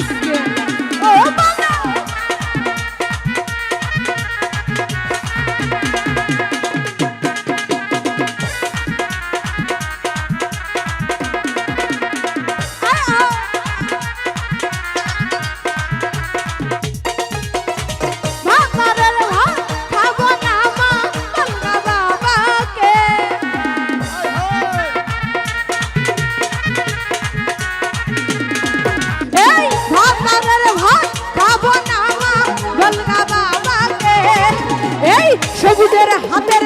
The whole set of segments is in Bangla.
once again. সবুজের হাতে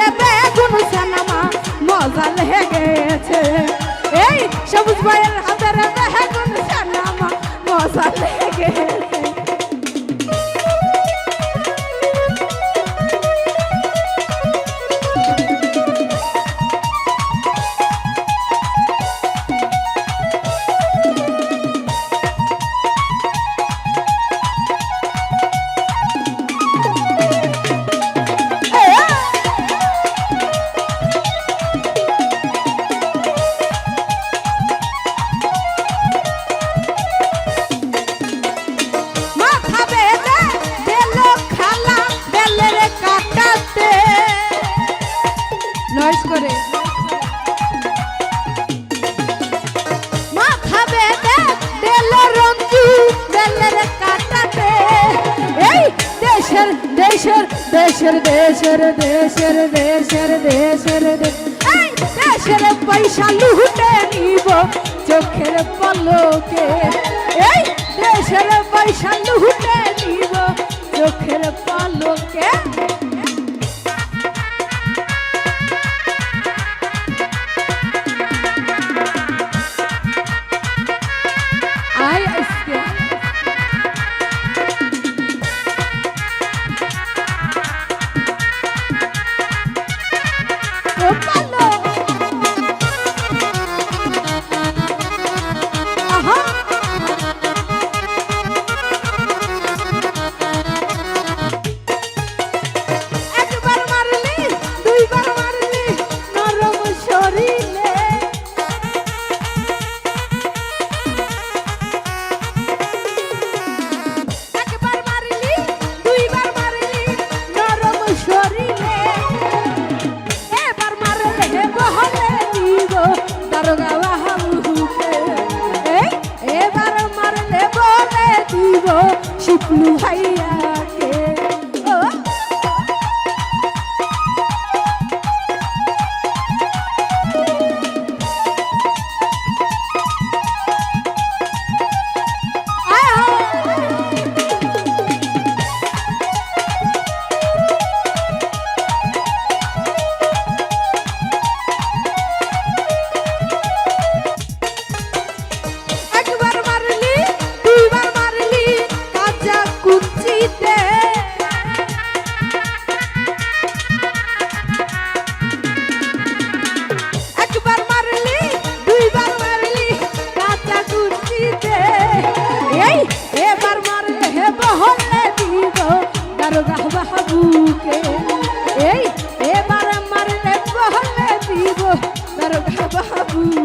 নয়েস করে। মাথা দেশের দেশের দেশের দেশের দেশের দেশের দেশের দেশের পয়সা লুটে নিব চোখের পলকে। এই দেশের পয়সা জীব শিবলু ভাইয়া তার বাবুকে এই এবার আমার হলে দিব তার বাবু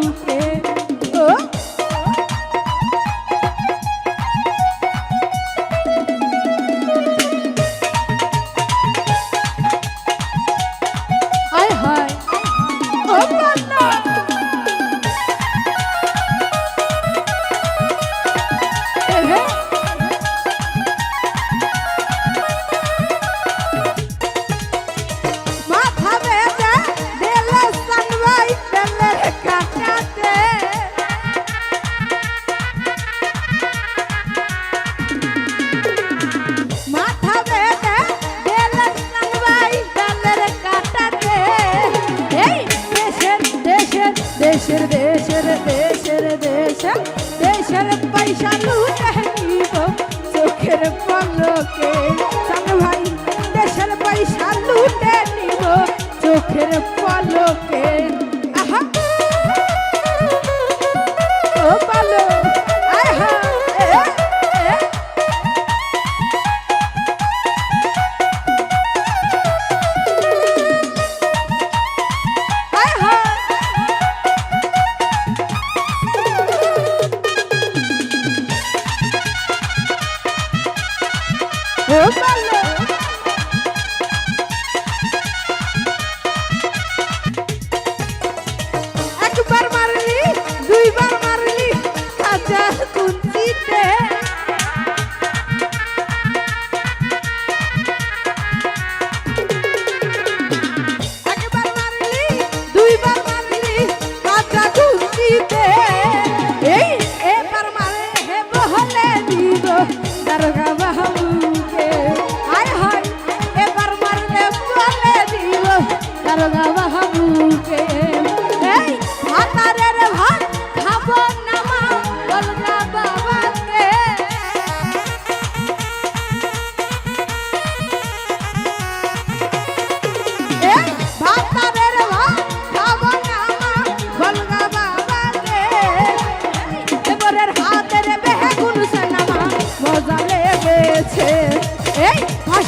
পলক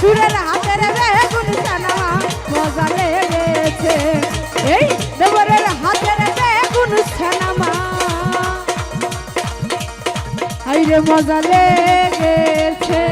সুরের হাতের বেগুন চানা মজা লেগেছে। এই দেবরের হাতের বেগুন চানা মা। আইরে মজা লেগেছে।